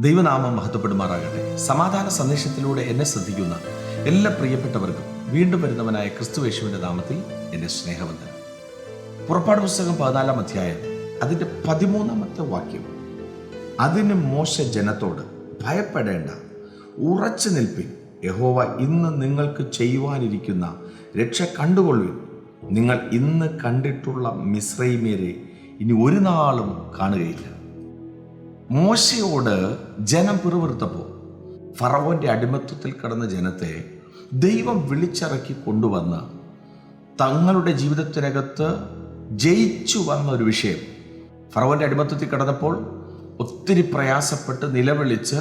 ദൈവനാമം മഹത്വപ്പെടുമാറാകട്ടെ. സമാധാന സന്ദേശത്തിലൂടെ എന്നെ ശ്രദ്ധിക്കുന്ന എല്ലാ പ്രിയപ്പെട്ടവർക്കും വീണ്ടും വരുന്നവനായ ക്രിസ്തുവേശുവിന്റെ നാമത്തിൽ എന്റെ സ്നേഹവന്ദനം. പുറപ്പാട് പുസ്തകം പതിനാലാം അധ്യായം അതിന്റെ പതിമൂന്നാമത്തെ വാക്യം. അതിന് മോശ ജനത്തോട് ഭയപ്പെടേണ്ട ഉറച്ചു നിൽപ്പിൻ. യഹോവ ഇന്ന് നിങ്ങൾക്ക് ചെയ്യുവാനിരിക്കുന്ന രക്ഷ കണ്ടുകൊള്ളുവിൻ. നിങ്ങൾ ഇന്ന് കണ്ടിട്ടുള്ള മിശ്രൈമേരെ ഇനി ഒരു നാളും കാണുകയില്ല. മോശയോട് ജനം പിറുവിറുത്തപ്പോൾ ഫറവോന്റെ അടിമത്വത്തിൽ കിടന്ന ജനത്തെ ദൈവം വിളിച്ചിറക്കി കൊണ്ടുവന്ന് തങ്ങളുടെ ജീവിതത്തിനകത്ത് ജയിച്ചു വന്ന ഒരു വിഷയം. ഫറവോന്റെ അടിമത്വത്തിൽ കിടന്നപ്പോൾ ഒത്തിരി പ്രയാസപ്പെട്ട് നിലവിളിച്ച്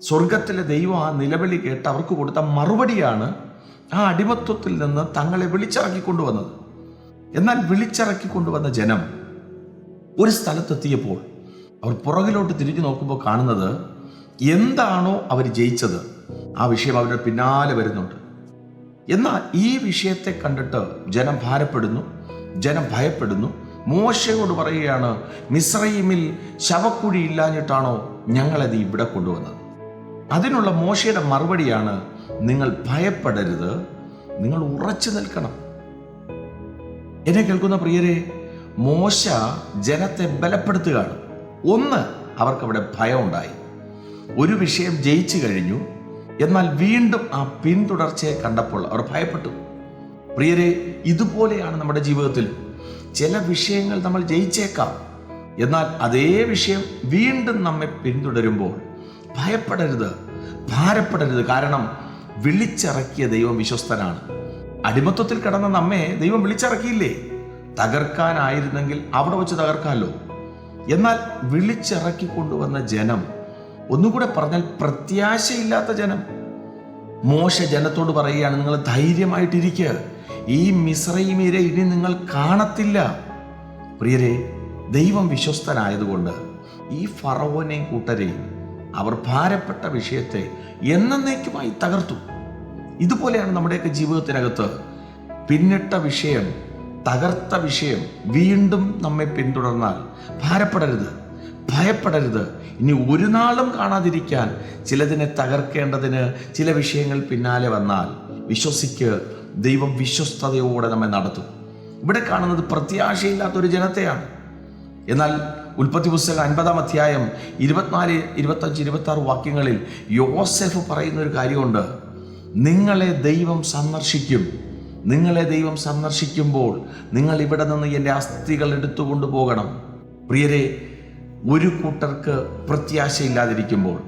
സ്വർഗത്തിലെ ദൈവം ആ നിലവിളി കേട്ട് അവർക്ക് കൊടുത്ത മറുപടിയാണ് ആ അടിമത്വത്തിൽ നിന്ന് തങ്ങളെ വിളിച്ചിറക്കി കൊണ്ടുവന്നത്. എന്നാൽ വിളിച്ചിറക്കി കൊണ്ടുവന്ന ജനം ഒരു സ്ഥലത്തെത്തിയപ്പോൾ അവർ പുറകിലോട്ട് തിരിഞ്ഞു നോക്കുമ്പോൾ കാണുന്നത് എന്താണോ അവർ ജയിച്ചത്. ആ വിഷയം അവരുടെ പിന്നാലെ വരുന്നുണ്ട്. എന്നാൽ ഈ വിഷയത്തെ കണ്ടിട്ട് ജനം ഭാരപ്പെടുന്നു ജനം ഭയപ്പെടുന്നു. മോശയോട് പറയുകയാണ് മിസ്രൈമിൽ ശവക്കുഴി ഇല്ലാഞ്ഞിട്ടാണോ ഞങ്ങളത് ഇവിടെ കൊണ്ടുവന്നത്? അതിനുള്ള മോശയുടെ മറുപടിയാണ് നിങ്ങൾ ഭയപ്പെടരുത് നിങ്ങൾ ഉറച്ചു നിൽക്കണം. എന്നെ കേൾക്കുന്ന പ്രിയരെ മോശ ജനത്തെ ബലപ്പെടുത്തുകയാണ്. ഒന്ന് അവർക്കവിടെ ഭയമുണ്ടായി. ഒരു വിഷയം ജയിച്ചു കഴിഞ്ഞു. എന്നാൽ വീണ്ടും ആ പിന്തുടർച്ചയെ കണ്ടപ്പോൾ അവർ ഭയപ്പെട്ടു. പ്രിയരെ ഇതുപോലെയാണ് നമ്മുടെ ജീവിതത്തിൽ. ചില വിഷയങ്ങൾ നമ്മൾ ജയിച്ചേക്കാം. എന്നാൽ അതേ വിഷയം വീണ്ടും നമ്മെ പിന്തുടരുമ്പോൾ ഭയപ്പെടരുത് ഭാരപ്പെടരുത്. കാരണം വിളിച്ചിറക്കിയ ദൈവം വിശ്വസ്തനാണ്. അടിമത്വത്തിൽ കിടന്ന നമ്മെ ദൈവം വിളിച്ചിറക്കിയില്ലേ? തകർക്കാനായിരുന്നെങ്കിൽ അവിടെ വെച്ച് തകർക്കാമല്ലോ എന്നാൽ വിളിച്ചിറക്കി കൊണ്ടുവന്ന ജനം ഒന്നുകൂടെ പറഞ്ഞാൽ പ്രത്യാശയില്ലാത്ത ജനം. മോശ ജനത്തോട് പറയുകയാണ് നിങ്ങൾ ധൈര്യമായിട്ടിരിക്കുക ഈ മിശ്രൈമീരെ ഇനി നിങ്ങൾ കാണത്തില്ല. പ്രിയരെ ദൈവം വിശ്വസ്തനായതുകൊണ്ട് ഈ ഫറവോനെയും കൂട്ടരെയും അവർ ഭാരപ്പെട്ട വിഷയത്തെ എന്നേക്കുമായി തകർത്തു. ഇതുപോലെയാണ് നമ്മുടെയൊക്കെ ജീവിതത്തിനകത്ത് പിന്നിട്ട വിഷയം തകർത്ത വിഷയം വീണ്ടും നമ്മെ പിന്തുടർന്നാൽ ഭാരപ്പെടരുത് ഭയപ്പെടരുത്. ഇനി ഒരു നാളും കാണാതിരിക്കാൻ ചിലതിനെ തകർക്കേണ്ടതിന് ചില വിഷയങ്ങൾ പിന്നാലെ വന്നാൽ വിശ്വസിക്ക് ദൈവം വിശ്വസ്തയോടെ നമ്മെ നടത്തും. ഇവിടെ കാണുന്നത് പ്രത്യാശയില്ലാത്ത ഒരു ജനത്തെയാണ് എന്നാൽ ഉൽപ്പത്തി പുസ്തകം അൻപതാം അധ്യായം ഇരുപത്തിനാല് ഇരുപത്തഞ്ച് ഇരുപത്തി ആറ് വാക്യങ്ങളിൽ യോസെഫ് പറയുന്ന ഒരു കാര്യമുണ്ട്. നിങ്ങളെ ദൈവം സന്ദർശിക്കും. നിങ്ങളെ ദൈവം സന്ദർശിക്കുമ്പോൾ നിങ്ങൾ ഇവിടെ നിന്ന് എന്റെ അസ്ഥികൾ എടുത്തുകൊണ്ട് പോകണം. പ്രിയരെ ഒരു കൂട്ടർക്ക് പ്രത്യാശയില്ലാതിരിക്കുമ്പോൾ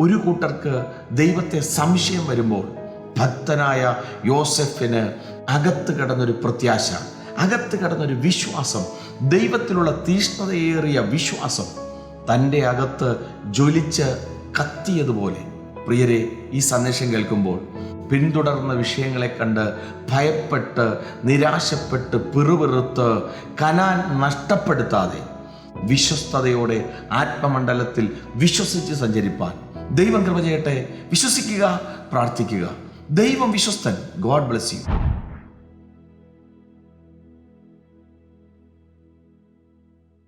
ഒരു കൂട്ടർക്ക് ദൈവത്തെ സംശയം വരുമ്പോൾ ഭക്തനായ യോസഫിന് അകത്ത് കിടന്നൊരു പ്രത്യാശ അകത്ത് കിടന്നൊരു വിശ്വാസം ദൈവത്തിലുള്ള തീഷ്ണതയേറിയ വിശ്വാസം തന്റെ അകത്ത് ജ്വലിച്ച് കത്തിയതുപോലെ. പ്രിയരെ ഈ സന്ദേശം കേൾക്കുമ്പോൾ പിന്തുടർന്ന വിഷയങ്ങളെ കണ്ട് ഭയപ്പെട്ട് നിരാശപ്പെട്ട് പിറുപിറുത്ത് കനാൻ നഷ്ടപ്പെടുത്താതെ വിശ്വസ്തയോടെ ആത്മമണ്ഡലത്തിൽ വിശ്വസിച്ച് സഞ്ചരിപ്പാൻ. ദൈവം കൃപ ചെയ്യട്ടെ. വിശ്വസിക്കുക പ്രാർത്ഥിക്കുക. ദൈവം വിശ്വസ്തൻ. God bless you.